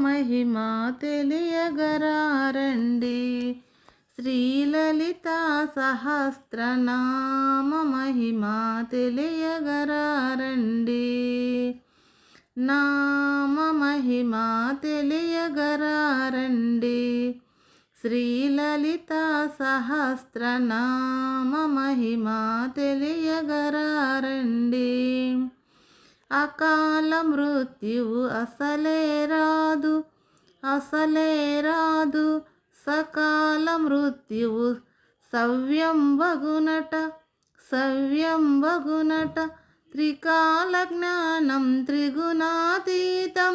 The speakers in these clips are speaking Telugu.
మహిమ తెలియగరారండి. శ్రీలలిత సహస్రనామ మహిమ తెలియగరారండి. నామ మహిమ తెలియగరారండి. శ్రీలలిత సహస్రనామ మహిమ తెలియగరారండి. అకాల మృత్యువు అసలే రాదు అసలే రాదు. సకాల మృత్యువు సవ్యం బగునట సవ్యం బగునట. త్రికాల జ్ఞానం త్రిగుణాతీతం.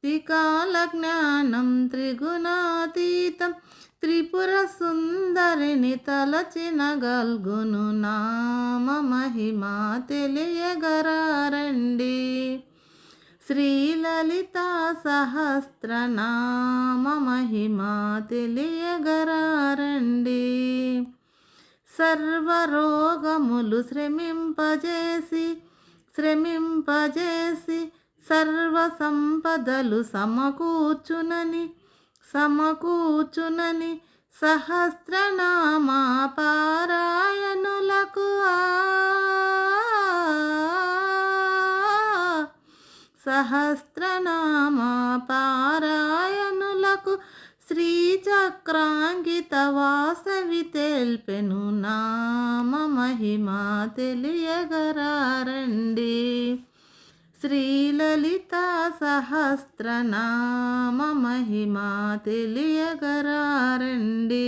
త్రికాల జ్ఞానం త్రిగుణాతీతం. త్రిపుర సుందరిని తలచిన గల్గును నామ మహిమ తెలియగరారండి. శ్రీలలిత సహస్రనామ మహిమ తెలియగరారండి. సర్వరోగములు శ్రమింపజేసి శ్రమింపజేసి సర్వ సంపదలు సమకూర్చునని సమకూర్చునని సహస్రనామా పారాయణులకు సహస్రనామా పారాయణులకు శ్రీచక్రాంకిత వాసవి తెల్పెను. నామ మహిమ తెలియగరారండి. శ్రీ శ్రీలలిత సహస్రనామ మహిమ తెలియగరారండి.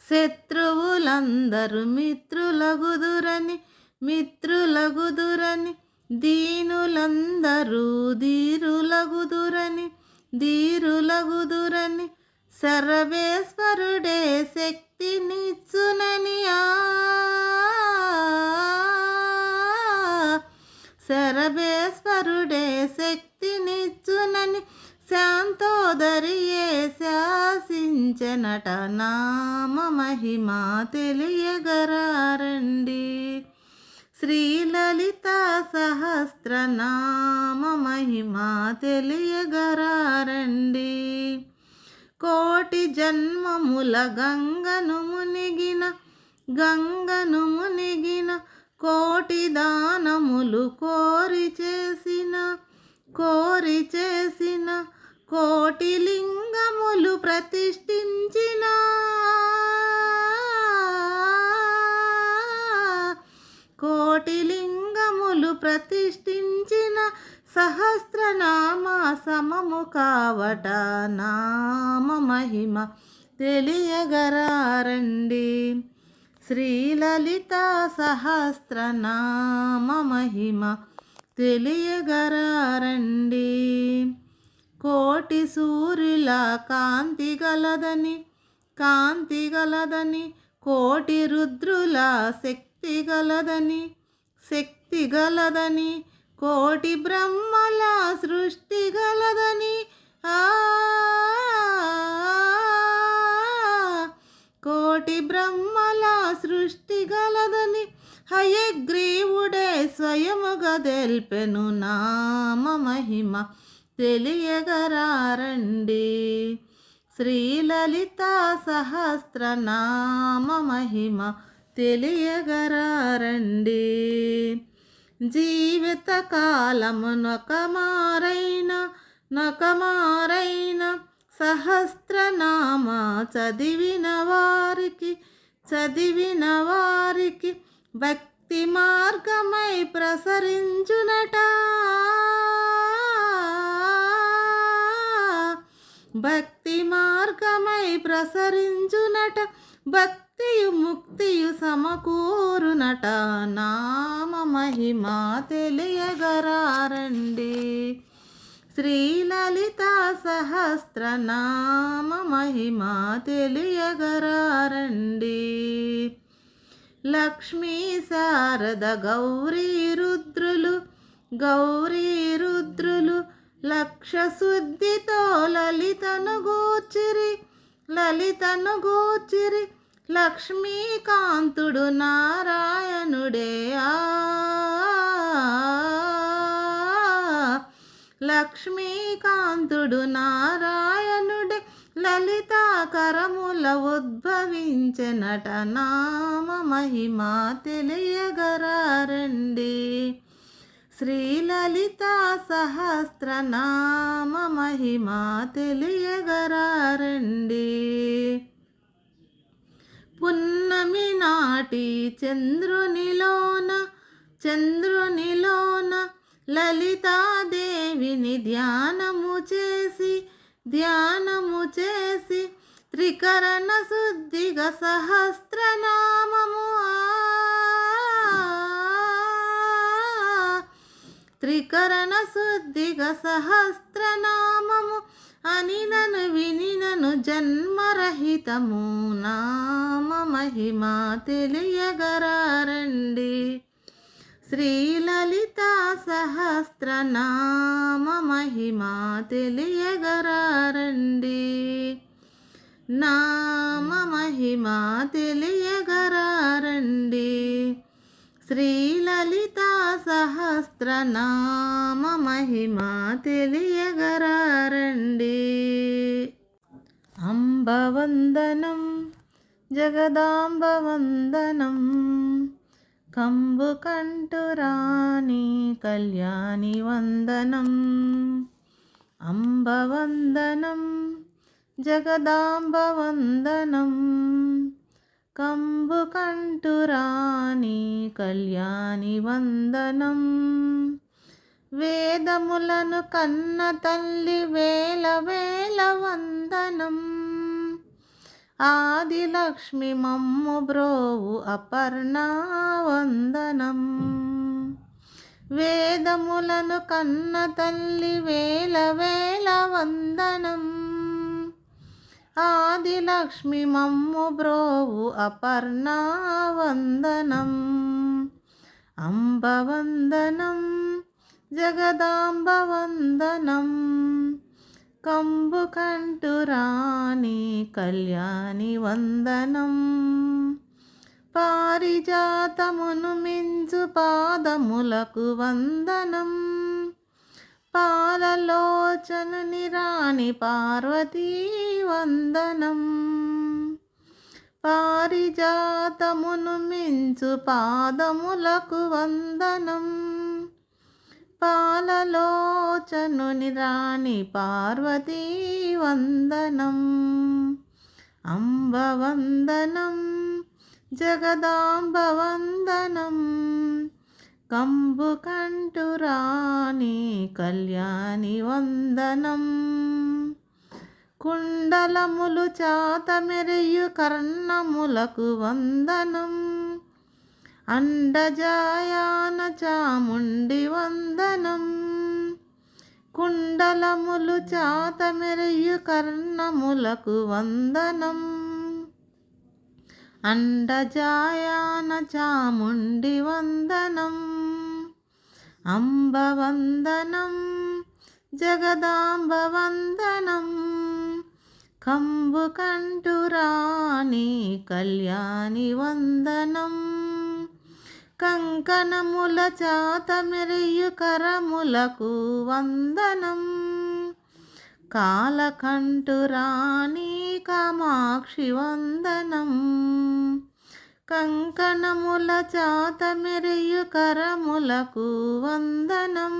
శత్రువులందరూ మిత్రులగుదురని మిత్రులగుదురని దీనులందరూ ధీరులగుదురని ధీరులగుదురని సర్వేశ్వరుడే శక్తినిచ్చు నట నామ మహిమ తెలియగరారండి. శ్రీలలిత సహస్రనామ మహిమ తెలియగరారండి. కోటి జన్మముల గంగను మునిగిన గంగను మునిగిన కోటి దానములు కోరి చేసిన కోరి చేసిన కోటి లింగములు ప్రతిష్ఠించిన కోటి లింగములు ప్రతిష్ఠించిన సహస్రనామ సమము కావట నామ మహిమ తెలియగరారండి. శ్రీలలిత సహస్రనామ మహిమ తెలియగరారండి. కోటి సూర్యుల కాంతి గలదని కాంతి గలదని కోటి రుద్రుల శక్తి గలదని శక్తి గలదని కోటి బ్రహ్మల సృష్టి గలదని. ఆ కోటి బ్రహ్మల సృష్టి గలదని హయగ్రీవుడే స్వయముగా తెల్పెను నామ మహిమ. తెలియగరారండి. శ్రీలలిత సహస్రనామ మహిమ తెలియగరారండి. జీవిత కాలము నొకమారైన నొకమారైన సహస్రనామ చదివిన వారికి చదివిన వారికి భక్తి మార్గమై ప్రసరించునట. భక్తి మార్గమై ప్రసరించునట భక్తియు ముక్తియు సమకూరునట. నామ మహిమ తెలియగరారండి. శ్రీలలిత సహస్రనామ మహిమ తెలియగరారండి. లక్ష్మీ శారద గౌరీ రుద్రులు గౌరీ రుద్రులు లక్షశుద్ధితో లలితను గోచిరి లలితను గూర్చిరి లక్ష్మీకాంతుడు నారాయణుడే. లక్ష్మీకాంతుడు నారాయణుడే లలితాకరముల ఉద్భవించనట నామ మహిమ తెలియగరారండి. శ్రీలలితా సహస్రనామ మహిమా తెలియగరారండి. పున్నమి నాటి చంద్రునిలోన చంద్రునిలోన లలితాదేవిని ధ్యానము చేసి ధ్యానము చేసి త్రికరణ శుద్ధిగా సహస్రనామ త్రికరణ శుద్ధిగ సహస్రనామము అని నను విని నను జన్మరహితము నామ మహిమ తెలియగరారండి. శ్రీలలిత సహస్రనామ మహిమ తెలియగరారండి. నామ మహిమ తెలియగరండి శ్రీలలిత సహస్రనామ మహిమ తెలియగరండి అంబవందనం జగదాంబవందనం కంబు కంటురాణి కళ్యాణి వందనం. అంబవందనం జగదాంబవందనం. కంబు కంటురాణి కళ్యాణి వందనం. వేదములను కన్న తల్లి వేల వేల వందనం. ఆదిలక్ష్మి మమ్ము బ్రోవు అపర్ణా వందనం. వేదములను కన్న తల్లి వేల వేల వందనం. ఆదిలక్ష్మి మమ్ము బ్రోవు అపర్ణా వందనం అంబవందనం జగదాంబ వందనం కంబు కంటురాణి కళ్యాణి వందనం. పారిజాతమును మించు పాదములకు వందనం. పాలలోచనుని రాణి పార్వతీ వందనం. పారిజాతమును మించు పాదములకు వందనం. పాలలోచనుని రాణి పార్వతీ వందనం. అంబవందనం జగదాంబ వందనం కంబు కంటురాణి కళ్యాణి వందనం. కుండలములు చాతమెరియు కర్ణములకు వందనం. అండజాయాన చాముండి వందనం. కుండలములు చాతమెరియు కర్ణములకు వందనం. అండజాయాన చాముండి వందనం. అంబవందనం జగదాంబవందనం కంబు కంటురాణి కళ్యాణి వందనం కంకణముల చాత మెరియు కరములకు వందనం కాలకంఠురాణి కామాక్షి వందనం కంకణముల చాత మెరియు కరములకు వందనం.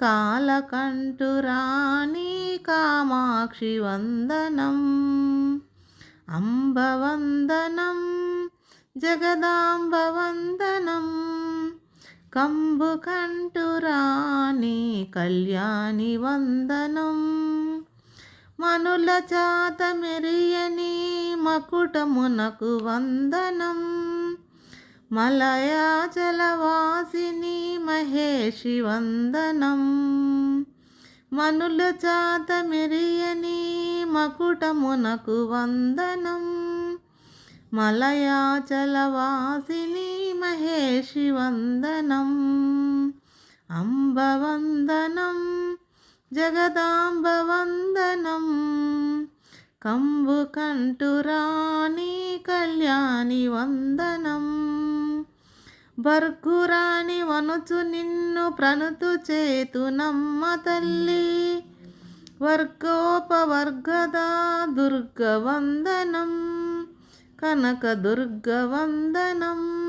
కాలకంఠురాణి కామాక్షి వందనం. అంబవందనం జగదాంబ వందనం కంబు కంటురాణి కళ్యాణి వందనం. మనుల చాత మెరియని మకుటమునకు వందనం. మలయాచలవాసిని మహేషి వందనం. మనుల చాత మెరియని మకుటమునకు వందనం. మలయాచలవాసిని మహేషి వందనం. అంబవందనం. జగదాంబవందనం. కంబు కంటురాణి కళ్యాణి వందనం. బర్కురాణి వనుచు నిన్ను ప్రణుతు చేతు నమ్మ తల్లి. వర్గోపవర్గద దుర్గవందనం. కనక దుర్గవందనం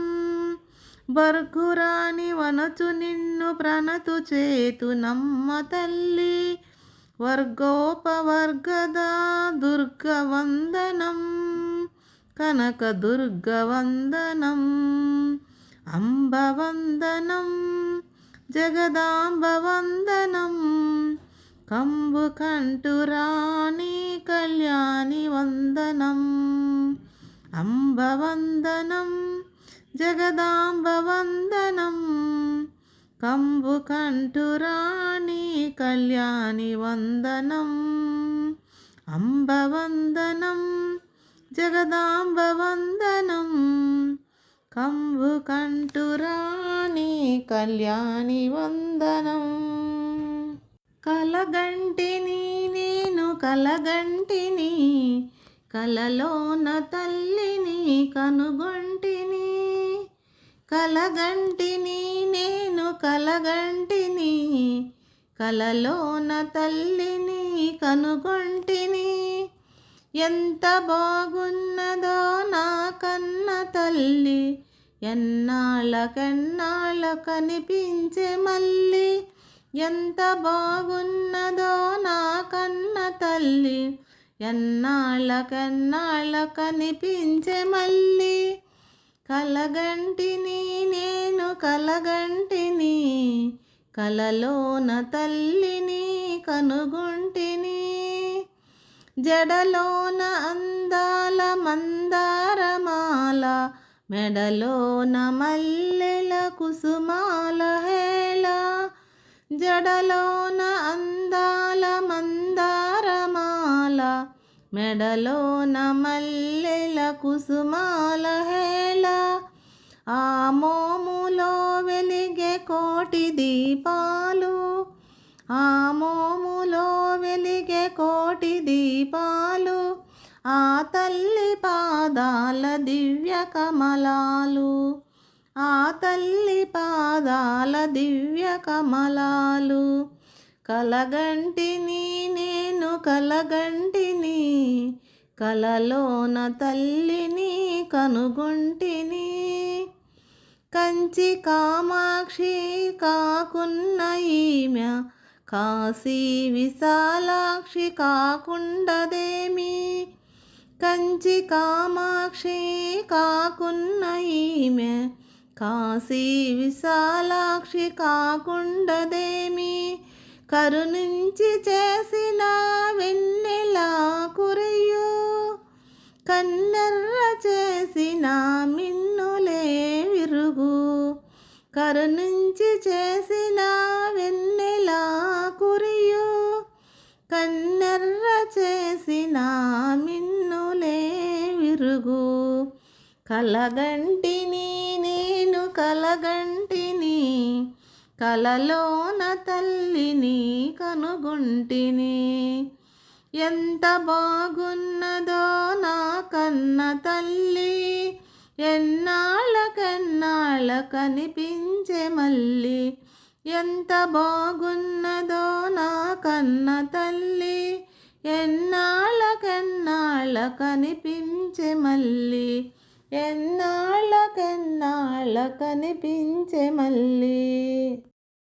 బర్కురాని వనచు నిన్ను ప్రణతు చేతు నమ్మ తల్లి. వర్గోపవర్గద దుర్గవందనం కనక దుర్గవందనం అంబవందనం జగదాంబవందనం కంబు కంటురాణి కళ్యాణి వందనం అంబవందనం జగదాంబవందనం. కంబు కంఠురాణి కళ్యాణి వందనం. అంబవందనం జగదాంబవందనం. కంబు కంటురాణి కళ్యాణి వందనం. కలగంటిని నేను కలగంటిని కలలోన తల్లిని కనుగొంటిని. కలగంటిని నేను కలగంటిని కలలోన తల్లిని కనుగొంటిని. ఎంత బాగున్నదో నా కన్న తల్లి ఎన్నాళ్ళకెన్నాళ్ళ కనిపించే మళ్ళీ ఎంత బాగున్నదో నా కన్న తల్లి ఎన్నాళ్ళకెన్నాళ్ళ కనిపించే మళ్ళీ కలగంటిని నేను కలగంటిని కలలోన తల్లిని కనుగొంటిని. జడలోన అందాల మందారమాల మెడలోన మల్లెల కుసుమాల హేళ. జడలోన అందాల మందారమాల మెడలోన మల్లెల కుసుమాల హేళ ఆ మోములో వెలిగే కోటి దీపాలు ఆ మోములో వెలిగే కోటి దీపాలు ఆ తల్లి పాదాల దివ్య కమలాలు ఆ తల్లి పాదాల దివ్య కమలాలు. కలగంటిని నేను కలగంటిని కలలోన తల్లిని కనుగొంటిని. కంచి కామాక్షి కాకున్న ఈమె కాశీ విశాలాక్షి కాకుండదేమి. కంచి కామాక్షి కాకున్న ఈమె కాశీ విశాలాక్షి కాకుండదేమి. కరుణించి చేసిన వెన్నెలా కురియు కన్నెర్ర చేసిన మిన్నులే విరుగు. కరుణించి చేసిన వెన్నెలా కురియు కన్నెర్ర చేసిన మిన్నులే విరుగు. కలగంటిని నేను కలగంటిని కలలోన తల్లిని కనుగొంటిని. ఎంత బాగున్నదో నా కన్న తల్లి ఎన్నాళ్ళకెన్నాళ్ళ కనిపించే మళ్ళీ ఎంత బాగున్నదో నా కన్న తల్లి ఎన్నాళ్ళకెన్నాళ్ళ కనిపించే మళ్ళీ ఎన్నాళ్ళకెన్నాళ్ళ కనిపించే మళ్ళీ